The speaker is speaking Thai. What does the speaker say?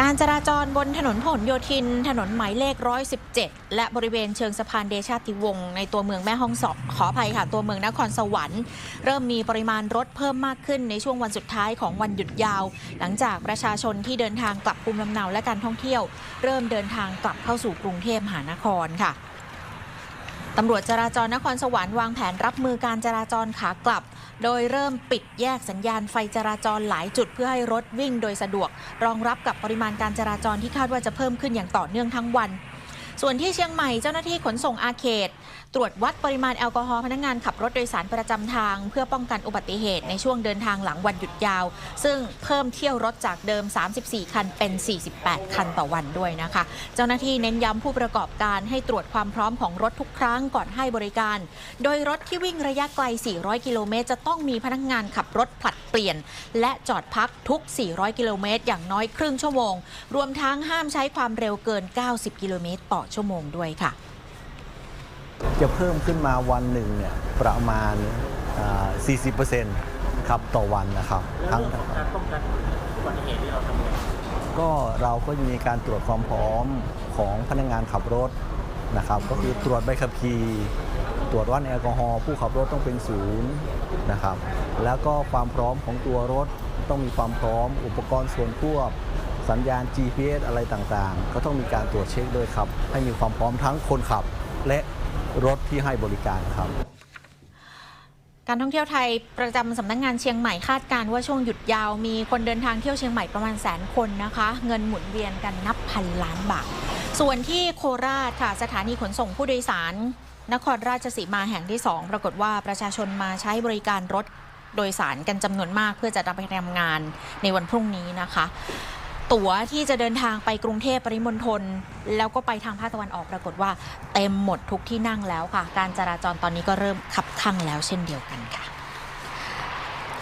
การจราจรบนถนนพหลโยธิน ถนนหมายเลข 117 และบริเวณเชิงสะพานเดชาติวงศ์ในตัวเมืองแม่ฮ่องสอนขออภัยค่ะ ตัวเมืองนครสวรรค์ เริ่มมีปริมาณรถเพิ่มมากขึ้นในช่วงวันสุดท้ายของวันหยุดยาว หลังจากประชาชนที่เดินทางกลับภูมิลำเนาและการท่องเที่ยว เริ่มเดินทางกลับเข้าสู่กรุงเทพมหานครค่ะตำรวจจราจรนครสวรรค์วางแผนรับมือการจราจรขากลับ โดยเริ่มปิดแยกสัญญาณไฟจราจรหลายจุดเพื่อให้รถวิ่งโดยสะดวก รองรับกับปริมาณการจราจรที่คาดว่าจะเพิ่มขึ้นอย่างต่อเนื่องทั้งวัน ส่วนที่เชียงใหม่เจ้าหน้าที่ขนส่งอาเขต ตรวจวัดปริมาณแอลกอฮอล์พนักงานขับรถโดยสารประจำทาง เพื่อป้องกันอุบัติเหตุในช่วงเดินทางหลังวันหยุดยาว ซึ่งเพิ่มเที่ยวรถจากเดิม 34 คันเป็น 48 คันต่อวันด้วยนะคะ เจ้าหน้าที่เน้นย้ำผู้ประกอบการให้ตรวจความพร้อมของรถทุกครั้งก่อนให้บริการ โดยรถที่วิ่งระยะไกล 400 กิโลเมตรจะต้องมีพนักงานขับรถผลัดเปลี่ยน และจอดพักทุก 400 กิโลเมตรอย่างน้อยครึ่งชั่วโมง รวมทั้งห้ามใช้ความเร็วเกิน 90 กิโลเมตรต่อชั่วโมงด้วยค่ะ จะเพิ่มขึ้นมาวันหนึ่งเนี่ยประมาณอ่า40%ครับต่อวันนะครับทั้งการป้องกันอุบัติเหตุที่เราทำเนี่ยก็เราก็จะมีการตรวจความพร้อมของพนักงานขับรถนะครับ ก็คือตรวจใบขับขี่ตรวจวัดแอลกอฮอล์ผู้ขับรถต้องเป็นศูนย์นะครับ แล้วก็ความพร้อมของตัวรถต้องมีความพร้อมอุปกรณ์ส่วนควบ สัญญาณ GPS อะไรต่างๆ ก็ต้องมีการตรวจเช็คด้วยครับ ให้มีความพร้อมทั้งคนขับ และรถที่ให้บริการครับ การท่องเที่ยวไทยประจำสำนักงงานเชียงใหม่คาดการณ์ว่าช่วงหยุดยาวมีคนเดินทางเที่ยวเชียงใหม่ประมาณแสนคนนะคะ เงินหมุนเวียนกันนับพันล้านบาทส่วนที่โคราชค่ะสถานีขนส่งผู้โดยสาร นครราชสีมาแห่งที่ 2 ปรากฏว่าประชาชนมาใช้บริการรถโดยสารกันจำนวนมากเพื่อจะนำไปทำงานในวันพรุ่งนี้นะคะ ตั๋วที่จะเดินทางไปกรุงเทพปริมณฑลแล้วก็ไปทางภาคตะวันออกปรากฏว่า เต็มหมดทุกที่นั่งแล้วค่ะ การจราจรตอนนี้ก็เริ่มขับข้างแล้วเช่นเดียวกันค่ะ